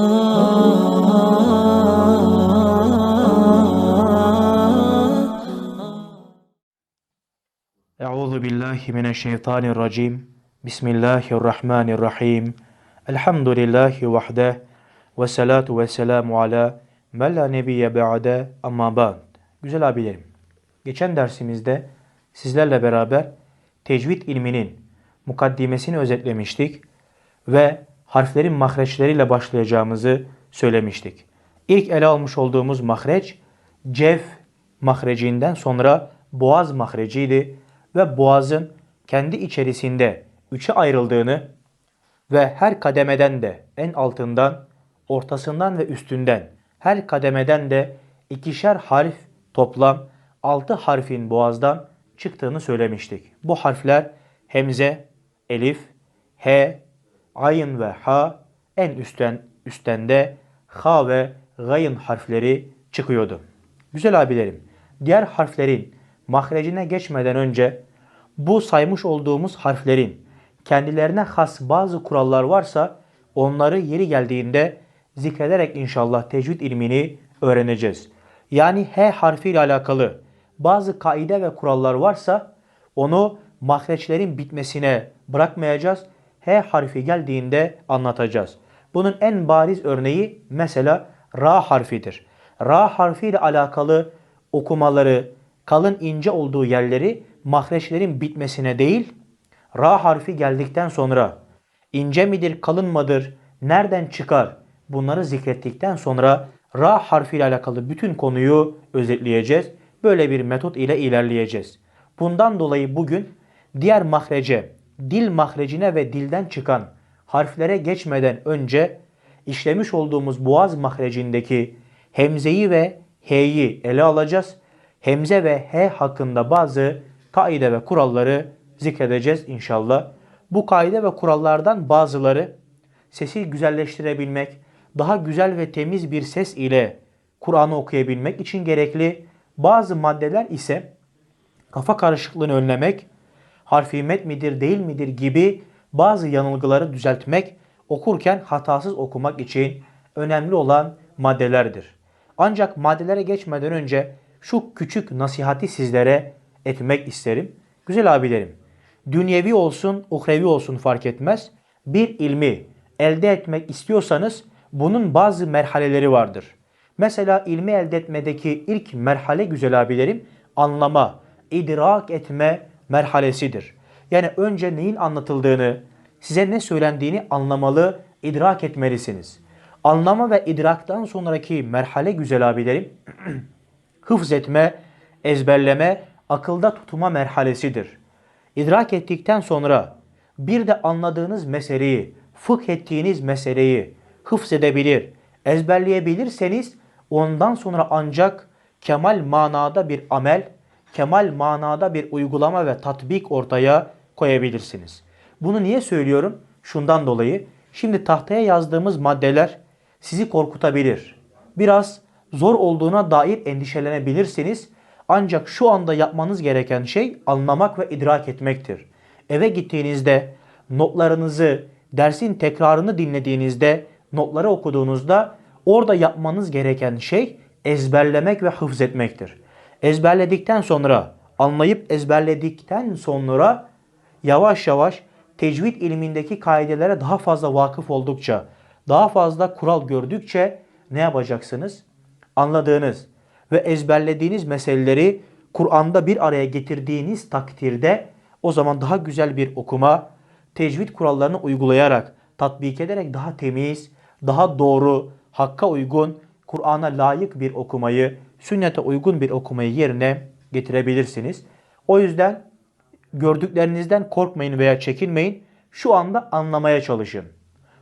Euzu billahi mineşşeytanirracim. Bismillahirrahmanirrahim. Elhamdülillahi vahde ve salatu ve selamu ala men la nebiyye ba'de amma ba'd. Güzel abilerim. Geçen dersimizde sizlerle beraber tecvid ilminin mukaddimesini özetlemiştik ve harflerin mahreçleriyle başlayacağımızı söylemiştik. İlk ele almış olduğumuz mahreç cef mahrecinden sonra boğaz mahreciydi ve boğazın kendi içerisinde üçe ayrıldığını ve her kademeden de en altından, ortasından ve üstünden her kademeden de ikişer harf toplam altı harfin boğazdan çıktığını söylemiştik. Bu harfler hemze, elif, he, ayın ve ha en üstten üstten de ha ve gayın harfleri çıkıyordu. Güzel abilerim, diğer harflerin mahrecine geçmeden önce bu saymış olduğumuz harflerin kendilerine has bazı kurallar varsa onları yeri geldiğinde zikrederek inşallah tecvid ilmini öğreneceğiz. Yani H harfiyle alakalı bazı kaide ve kurallar varsa onu mahreçlerin bitmesine bırakmayacağız. H harfi geldiğinde anlatacağız. Bunun en bariz örneği mesela Ra harfidir. Ra harfiyle alakalı okumaları, kalın ince olduğu yerleri mahreçlerin bitmesine değil, Ra harfi geldikten sonra ince midir, kalın mıdır, nereden çıkar bunları zikrettikten sonra Ra harfi ile alakalı bütün konuyu özetleyeceğiz. Böyle bir metot ile ilerleyeceğiz. Bundan dolayı bugün diğer mahrece, dil mahrecine ve dilden çıkan harflere geçmeden önce işlemiş olduğumuz boğaz mahrecindeki hemzeyi ve h'yi ele alacağız. Hemze ve h hakkında bazı kaide ve kuralları zikredeceğiz inşallah. Bu kaide ve kurallardan bazıları sesi güzelleştirebilmek, daha güzel ve temiz bir ses ile Kur'an'ı okuyabilmek için gerekli. Bazı maddeler ise kafa karışıklığını önlemek, harfi met midir değil midir gibi bazı yanılgıları düzeltmek, okurken hatasız okumak için önemli olan maddelerdir. Ancak maddelere geçmeden önce şu küçük nasihati sizlere etmek isterim. Güzel abilerim, dünyevi olsun, uhrevi olsun fark etmez. Bir ilmi elde etmek istiyorsanız bunun bazı merhaleleri vardır. Mesela ilmi elde etmedeki ilk merhale güzel abilerim anlama, idrak etme merhalesidir. Yani önce neyin anlatıldığını, size ne söylendiğini anlamalı, idrak etmelisiniz. Anlama ve idraktan sonraki merhale güzel abilerim hıfz etme, ezberleme, akılda tutma merhalesidir. İdrak ettikten sonra bir de anladığınız meseleyi, fıkh ettiğiniz meseleyi hıfz edebilir, ezberleyebilirseniz ondan sonra ancak kemal manada bir amel, kemal manada bir uygulama ve tatbik ortaya koyabilirsiniz. Bunu niye söylüyorum? Şundan dolayı. Şimdi tahtaya yazdığımız maddeler sizi korkutabilir. Biraz zor olduğuna dair endişelenebilirsiniz. Ancak şu anda yapmanız gereken şey anlamak ve idrak etmektir. Eve gittiğinizde notlarınızı, dersin tekrarını dinlediğinizde, notları okuduğunuzda orada yapmanız gereken şey ezberlemek ve hıfz etmektir. Ezberledikten sonra, anlayıp ezberledikten sonra yavaş yavaş tecvid ilmindeki kaidelere daha fazla vakıf oldukça, daha fazla kural gördükçe ne yapacaksınız? Anladığınız ve ezberlediğiniz meseleleri Kur'an'da bir araya getirdiğiniz takdirde o zaman daha güzel bir okuma, tecvid kurallarını uygulayarak, tatbik ederek daha temiz, daha doğru, hakka uygun, Kur'an'a layık bir okumayı, sünnete uygun bir okumayı yerine getirebilirsiniz. O yüzden gördüklerinizden korkmayın veya çekinmeyin. Şu anda anlamaya çalışın.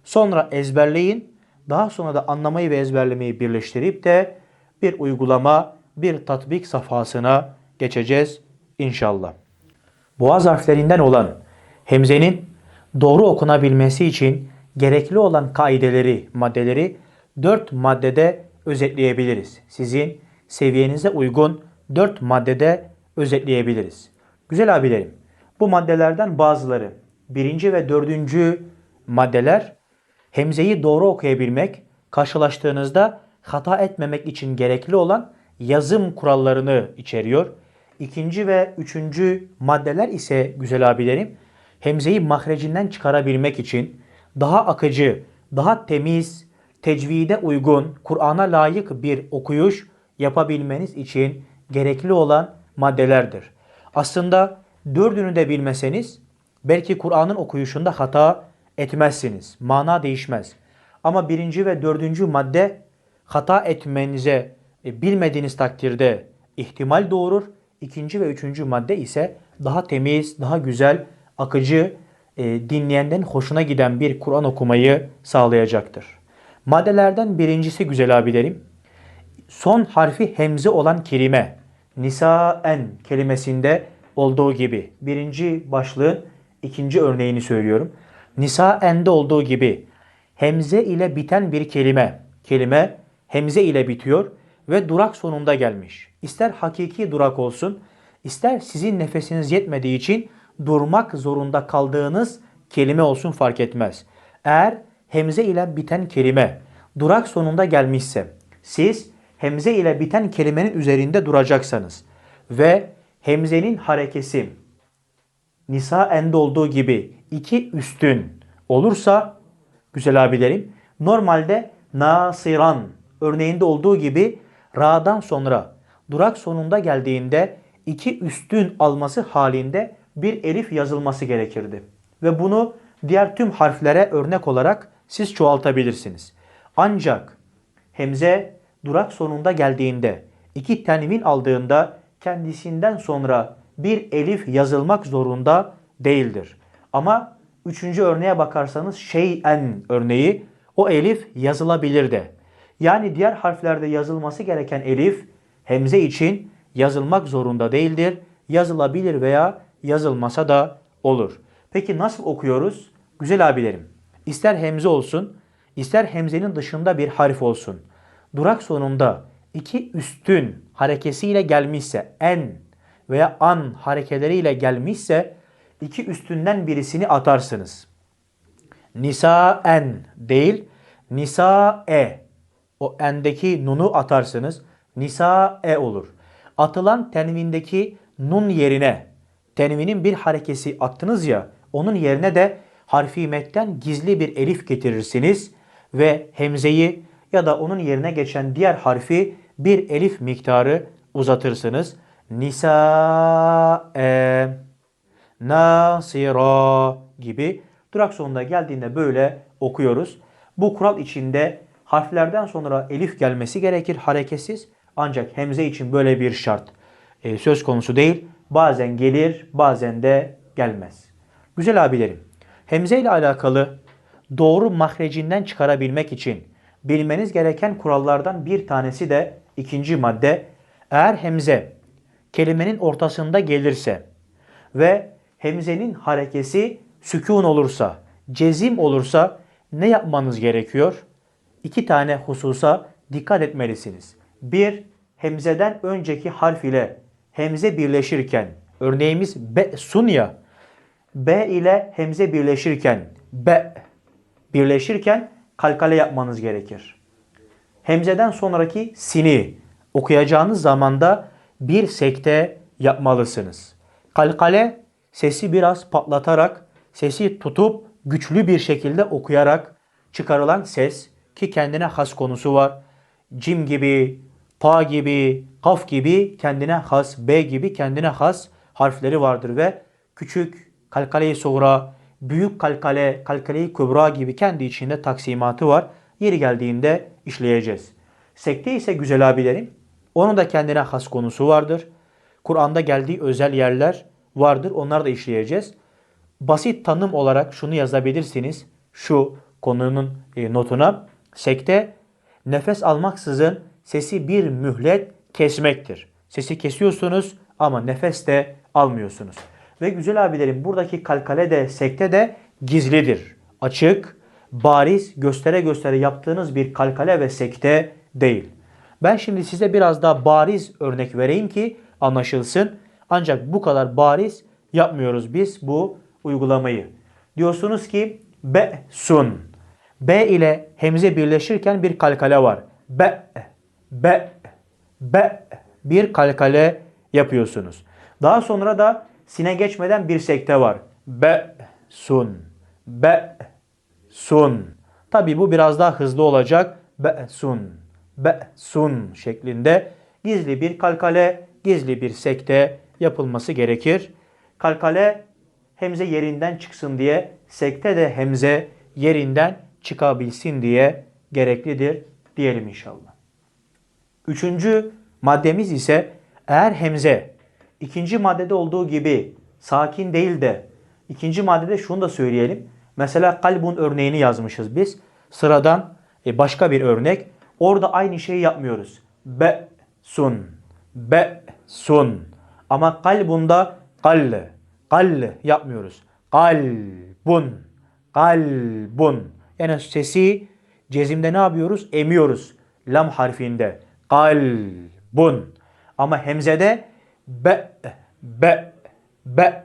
Sonra ezberleyin. Daha sonra da anlamayı ve ezberlemeyi birleştirip de bir uygulama, bir tatbik safhasına geçeceğiz inşallah. Boğaz harflerinden olan hemzenin doğru okunabilmesi için gerekli olan kaideleri, maddeleri dört maddede özetleyebiliriz. Sizin seviyenize uygun dört maddede özetleyebiliriz. Güzel abilerim, bu maddelerden bazıları birinci ve dördüncü maddeler hemzeyi doğru okuyabilmek, karşılaştığınızda hata etmemek için gerekli olan yazım kurallarını içeriyor. İkinci ve üçüncü maddeler ise güzel abilerim hemzeyi mahrecinden çıkarabilmek için daha akıcı, daha temiz, tecvide uygun, Kur'an'a layık bir okuyuş yapabilmeniz için gerekli olan maddelerdir. Aslında dördünü de bilmeseniz belki Kur'an'ın okuyuşunda hata etmezsiniz. Mana değişmez. Ama birinci ve dördüncü madde hata etmenize e, bilmediğiniz takdirde ihtimal doğurur. İkinci ve üçüncü madde ise daha temiz, daha güzel, akıcı, e, dinleyenden hoşuna giden bir Kur'an okumayı sağlayacaktır. Maddelerden birincisi güzel abilerim. Son harfi hemze olan kelime. Nisaen kelimesinde olduğu gibi. Birinci başlığın ikinci örneğini söylüyorum. Nisaen'de olduğu gibi hemze ile biten bir kelime. Kelime hemze ile bitiyor ve durak sonunda gelmiş. İster hakiki durak olsun, ister sizin nefesiniz yetmediği için durmak zorunda kaldığınız kelime olsun fark etmez. Eğer hemze ile biten kelime durak sonunda gelmişse siz hemze ile biten kelimenin üzerinde duracaksanız ve hemzenin harekesi Nisa ende olduğu gibi iki üstün olursa güzel abilerim normalde nasiran örneğinde olduğu gibi ra'dan sonra durak sonunda geldiğinde iki üstün alması halinde bir elif yazılması gerekirdi. Ve bunu diğer tüm harflere örnek olarak siz çoğaltabilirsiniz. Ancak hemze durak sonunda geldiğinde iki tenvin aldığında kendisinden sonra bir elif yazılmak zorunda değildir. Ama üçüncü örneğe bakarsanız şeyen örneği o elif yazılabilir de. Yani diğer harflerde yazılması gereken elif hemze için yazılmak zorunda değildir. Yazılabilir veya yazılmasa da olur. Peki nasıl okuyoruz? Güzel abilerim. İster hemze olsun, ister hemzenin dışında bir harf olsun. Durak sonunda iki üstün harekesiyle gelmişse en veya an harekeleriyle gelmişse iki üstünden birisini atarsınız. Nisa en değil, nisa e. O endeki nunu atarsınız. Nisa e olur. Atılan tenvindeki nun yerine tenvinin bir harekesi attınız ya onun yerine de harfi metten gizli bir elif getirirsiniz ve hemzeyi ya da onun yerine geçen diğer harfi bir elif miktarı uzatırsınız. Nisa e nasira gibi durak sonunda geldiğinde böyle okuyoruz. Bu kural içinde harflerden sonra elif gelmesi gerekir hareketsiz. Ancak hemze için böyle bir şart e, söz konusu değil. Bazen gelir, bazen de gelmez. Güzel abilerim, hemze ile alakalı doğru mahrecinden çıkarabilmek için bilmeniz gereken kurallardan bir tanesi de ikinci madde. Eğer hemze kelimenin ortasında gelirse ve hemzenin harekesi sükun olursa, cezim olursa ne yapmanız gerekiyor? İki tane hususa dikkat etmelisiniz. Bir, hemzeden önceki harf ile hemze birleşirken, örneğimiz be sun ya, b ile hemze birleşirken, be birleşirken kalkale yapmanız gerekir. Hemzeden sonraki sini okuyacağınız zamanda bir sekte yapmalısınız. Kalkale sesi biraz patlatarak, sesi tutup güçlü bir şekilde okuyarak çıkarılan ses ki kendine has konusu var. Cim gibi, pa gibi, kaf gibi kendine has, b gibi kendine has harfleri vardır ve küçük kalkale-i soğura, büyük kalkale, kalkale-i kübra gibi kendi içinde taksimatı var. Yeri geldiğinde işleyeceğiz. Sekte ise güzel abilerim. Onun da kendine has konusu vardır. Kur'an'da geldiği özel yerler vardır. Onları da işleyeceğiz. Basit tanım olarak şunu yazabilirsiniz. Şu konunun e, notuna. Sekte nefes almaksızın sesi bir mühlet kesmektir. Sesi kesiyorsunuz ama nefes de almıyorsunuz. Ve güzel abilerim buradaki kalkale de sekte de gizlidir. Açık, bariz, göstere göstere yaptığınız bir kalkale ve sekte değil. Ben şimdi size biraz daha bariz örnek vereyim ki anlaşılsın. Ancak bu kadar bariz yapmıyoruz biz bu uygulamayı. Diyorsunuz ki be sun. B ile hemze birleşirken bir kalkale var. Be, be, be bir kalkale yapıyorsunuz. Daha sonra da sine geçmeden bir sekte var. Be, sun, be, sun. Tabi bu biraz daha hızlı olacak. Be, sun, be, sun şeklinde gizli bir kalkale, gizli bir sekte yapılması gerekir. Kalkale hemze yerinden çıksın diye, sekte de hemze yerinden çıkabilsin diye gereklidir diyelim inşallah. Üçüncü maddemiz ise eğer hemze ikinci maddede olduğu gibi sakin değil de ikinci maddede şunu da söyleyelim. Mesela kalbun örneğini yazmışız biz. Sıradan e, başka bir örnek. Orada aynı şeyi yapmıyoruz. Be sun. Be sun. Ama kalbunda kal. Kal yapmıyoruz. Kalbun. Kalbun. Yani sesi cezimde ne yapıyoruz? Emiyoruz. Lam harfinde. Kalbun. Ama hemzede be, be, be,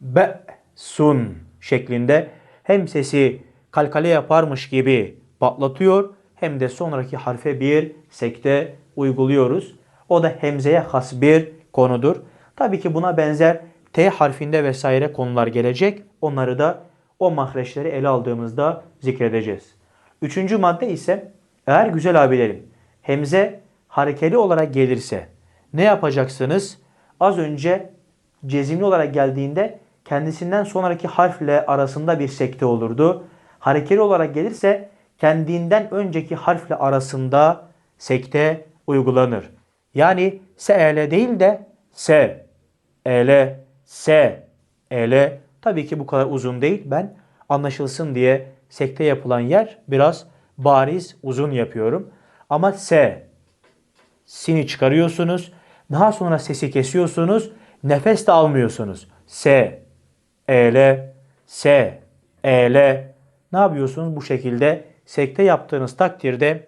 be, sun şeklinde hem sesi kalkale yaparmış gibi patlatıyor hem de sonraki harfe bir sekte uyguluyoruz. O da hemzeye has bir konudur. Tabii ki buna benzer T harfinde vesaire konular gelecek. Onları da o mahreçleri ele aldığımızda zikredeceğiz. Üçüncü madde ise eğer güzel abilerim hemze harekeli olarak gelirse ne yapacaksınız? Az önce cezimli olarak geldiğinde kendisinden sonraki harfle arasında bir sekte olurdu. Harekeli olarak gelirse kendinden önceki harfle arasında sekte uygulanır. Yani se değil de se, ele, se, ele. Tabii ki bu kadar uzun değil. Ben anlaşılsın diye sekte yapılan yer biraz bariz uzun yapıyorum. Ama se, sini çıkarıyorsunuz. Daha sonra sesi kesiyorsunuz. Nefes de almıyorsunuz. Se, ele, se, ele. Ne yapıyorsunuz? Bu şekilde sekte yaptığınız takdirde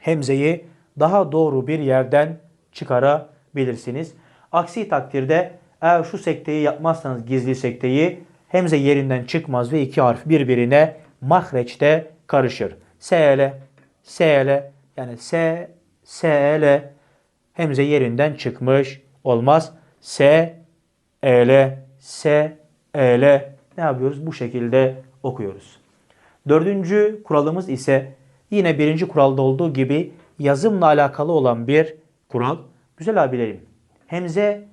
hemzeyi daha doğru bir yerden çıkarabilirsiniz. Aksi takdirde eğer şu sekteyi yapmazsanız gizli sekteyi hemze yerinden çıkmaz ve iki harf birbirine mahreçte karışır. SL, SL yani S, SL hemze yerinden çıkmış olmaz. S, EL, S, EL ne yapıyoruz? Bu şekilde okuyoruz. Dördüncü kuralımız ise yine birinci kuralda olduğu gibi yazımla alakalı olan bir kural. Güzel abilerim. Hemze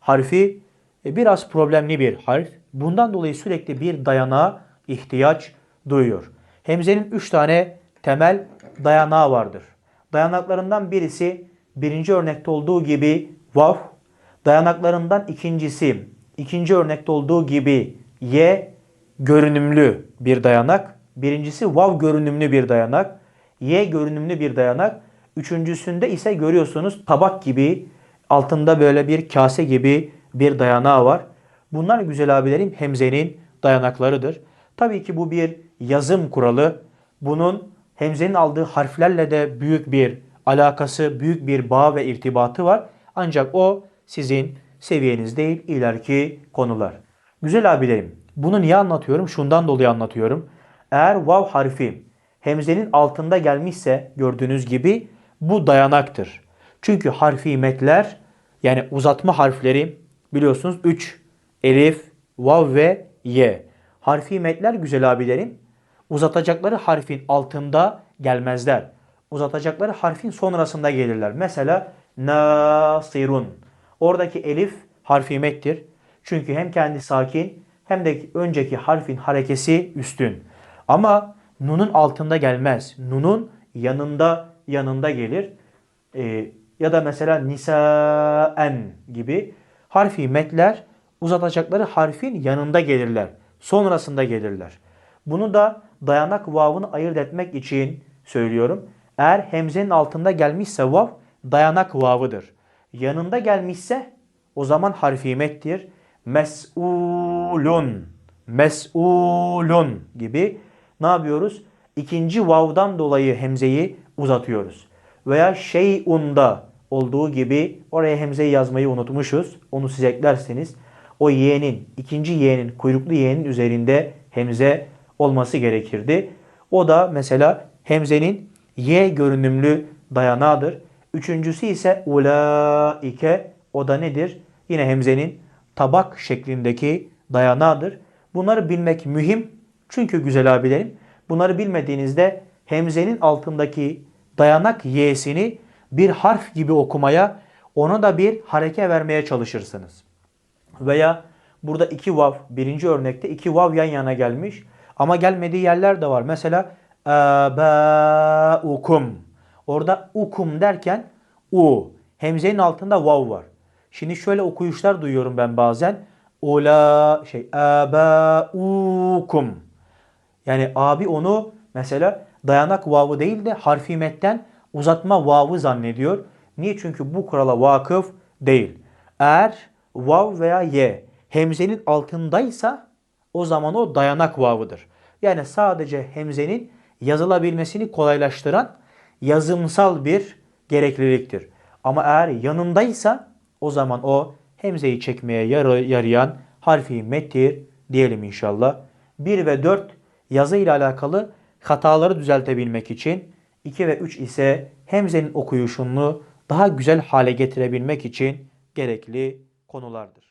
harfi e, biraz problemli bir harf. Bundan dolayı sürekli bir dayanağa ihtiyaç duyuyor. Hemzenin üç tane temel dayanağı vardır. Dayanaklarından birisi birinci örnekte olduğu gibi vav. Dayanaklarından ikincisi ikinci örnekte olduğu gibi ye görünümlü bir dayanak. Birincisi vav görünümlü bir dayanak. Y görünümlü bir dayanak. Üçüncüsünde ise görüyorsunuz tabak gibi altında böyle bir kase gibi bir dayanağı var. Bunlar güzel abilerim hemzenin dayanaklarıdır. Tabii ki bu bir yazım kuralı. Bunun hemzenin aldığı harflerle de büyük bir alakası, büyük bir bağ ve irtibatı var. Ancak o sizin seviyeniz değil, ileriki konular. Güzel abilerim, bunu niye anlatıyorum? Şundan dolayı anlatıyorum. Eğer vav harfi hemzenin altında gelmişse gördüğünüz gibi bu dayanaktır. Çünkü harfi metler yani uzatma harfleri biliyorsunuz 3 elif, vav ve ye. Harfi metler güzel abilerim uzatacakları harfin altında gelmezler. Uzatacakları harfin sonrasında gelirler. Mesela nasirun. Oradaki elif harfi mettir. Çünkü hem kendi sakin hem de önceki harfin harekesi üstün. Ama nunun altında gelmez. Nunun yanında yanında gelir. Ee, ya da mesela nisaen gibi harfi metler uzatacakları harfin yanında gelirler. Sonrasında gelirler. Bunu da dayanak vavını ayırt etmek için söylüyorum. Eğer hemzenin altında gelmişse vav dayanak vavıdır. Yanında gelmişse o zaman harfi mettir. Mes'ulun, mes'ulun gibi ne yapıyoruz? İkinci vavdan dolayı hemzeyi uzatıyoruz. Veya şeyunda olduğu gibi oraya hemzeyi yazmayı unutmuşuz. Onu siz eklerseniz o y'nin, ikinci y'nin, kuyruklu y'nin üzerinde hemze olması gerekirdi. O da mesela hemzenin Y görünümlü dayanağıdır. Üçüncüsü ise ulaike. O da nedir? Yine hemzenin tabak şeklindeki dayanağıdır. Bunları bilmek mühim. Çünkü güzel abilerim bunları bilmediğinizde hemzenin altındaki dayanak y'sini bir harf gibi okumaya, ona da bir hareke vermeye çalışırsınız. Veya burada iki vav, birinci örnekte iki vav yan yana gelmiş. Ama gelmediği yerler de var. Mesela ukum. Orada ukum derken u. Hemzenin altında vav var. Şimdi şöyle okuyuşlar duyuyorum ben bazen. Ola şey ukum. Yani abi onu mesela dayanak vavı değil de harfi metten uzatma vavı zannediyor. Niye? Çünkü bu kurala vakıf değil. Eğer vav veya ye hemzenin altındaysa o zaman o dayanak vavıdır. Yani sadece hemzenin yazılabilmesini kolaylaştıran yazımsal bir gerekliliktir. Ama eğer yanındaysa o zaman o hemzeyi çekmeye yarayan harfi mettir diyelim inşallah. 1 ve 4 yazı ile alakalı hataları düzeltebilmek için 2 ve 3 ise hemzenin okuyuşunu daha güzel hale getirebilmek için gerekli konulardır.